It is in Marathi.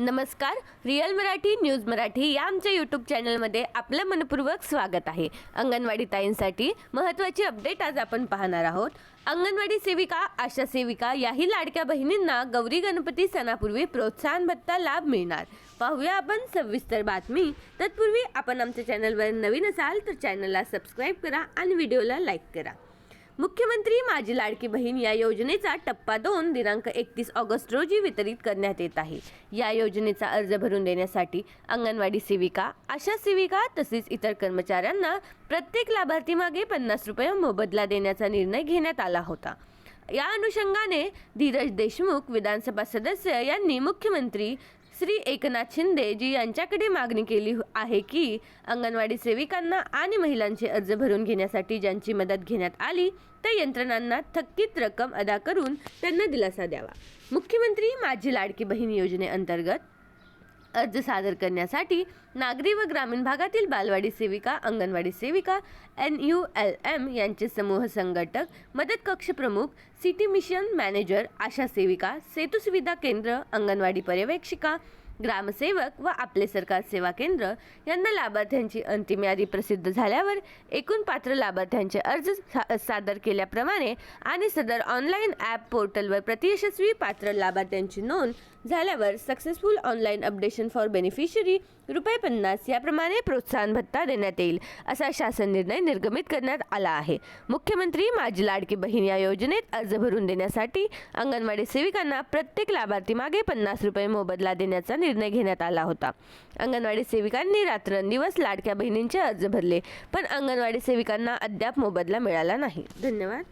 नमस्कार रिअल मराठी न्यूज मराठी या आमच्या यूट्यूब चॅनलमध्ये आपलं मनपूर्वक स्वागत आहे. अंगणवाडी ताईंसाठी महत्त्वाची अपडेट आज आपण पाहणार आहोत. अंगणवाडी सेविका आशा सेविका याही लाडक्या बहिणींना गौरी गणपती सणापूर्वी प्रोत्साहन भत्ता लाभ मिळणार. पाहूया आपण सविस्तर बातमी. तत्पूर्वी आपण आमच्या चॅनलवर नवीन असाल तर चॅनलला सबस्क्राईब करा आणि व्हिडिओला लाईक करा. मुख्यमंत्री माझी लाडकी बहीण या योजनेचा टप्पा दोन दिनांक एकतीस ऑगस्ट रोजी वितरित करण्यात येत आहे. या योजनेचा अर्ज भरून देण्यासाठी अंगणवाडी सेविका आशा सेविका तसेच इतर कर्मचाऱ्यांना प्रत्येक लाभार्थीमागे पन्नास रुपये मोबदला देण्याचा निर्णय घेण्यात आला होता. या अनुषंगाने धीरज देशमुख विधानसभा सदस्य यांनी मुख्यमंत्री श्री एकनाथ शिंदे जी यांच्याकडे मागणी केली आहे की अंगणवाडी सेविकांना आणि महिलांचे अर्ज भरून घेण्यासाठी ज्यांची मदत घेण्यात आली त्या यंत्रणांना थकीत रक्कम अदा करून त्यांना दिलासा द्यावा. मुख्यमंत्री माझी लाडकी बहीण योजनेअंतर्गत अर्ज सादर करण्यासाठी नागरी व ग्रामीण भागातील बालवाडी सेविका अंगणवाडी सेविका एन यू एल एम यांचे समूह संघटक मदत कक्ष प्रमुख सिटी मिशन मॅनेजर आशा सेविका सेतू सुविधा केंद्र अंगणवाडी पर्यवेक्षिका ग्रामसेवक व आपले सरकार सेवा केंद्र यांना लाभार्थ्यांची अंतिम यादी प्रसिद्ध झाल्यावर एकूण पात्र लाभार्थ्यांचे अर्ज सा- सादर केल्याप्रमाणे आणि सदर ऑनलाईन ॲप पोर्टलवर प्रतियशस्वी पात्र लाभार्थ्यांची नोंद झाल्यावर successful online updation for beneficiary रुपये पन्नास याप्रमाणे प्रोत्साहन भत्ता देण्यात येईल असा शासन निर्णय निर्गमित करण्यात आला आहे. मुख्यमंत्री माझी लाडकी बहीण या योजनेत अर्ज भरून देण्यासाठी अंगणवाडी सेविकांना प्रत्येक लाभार्थी मागे पन्नास रुपये मोबदला देण्याचा निर्णय घेण्यात आला होता. अंगणवाडी सेविकांनी रात्रंदिवस लाडक्या बहिणींचे अर्ज भरले पण अंगणवाडी सेविकांना अद्याप मोबदला मिळाला नाही. धन्यवाद.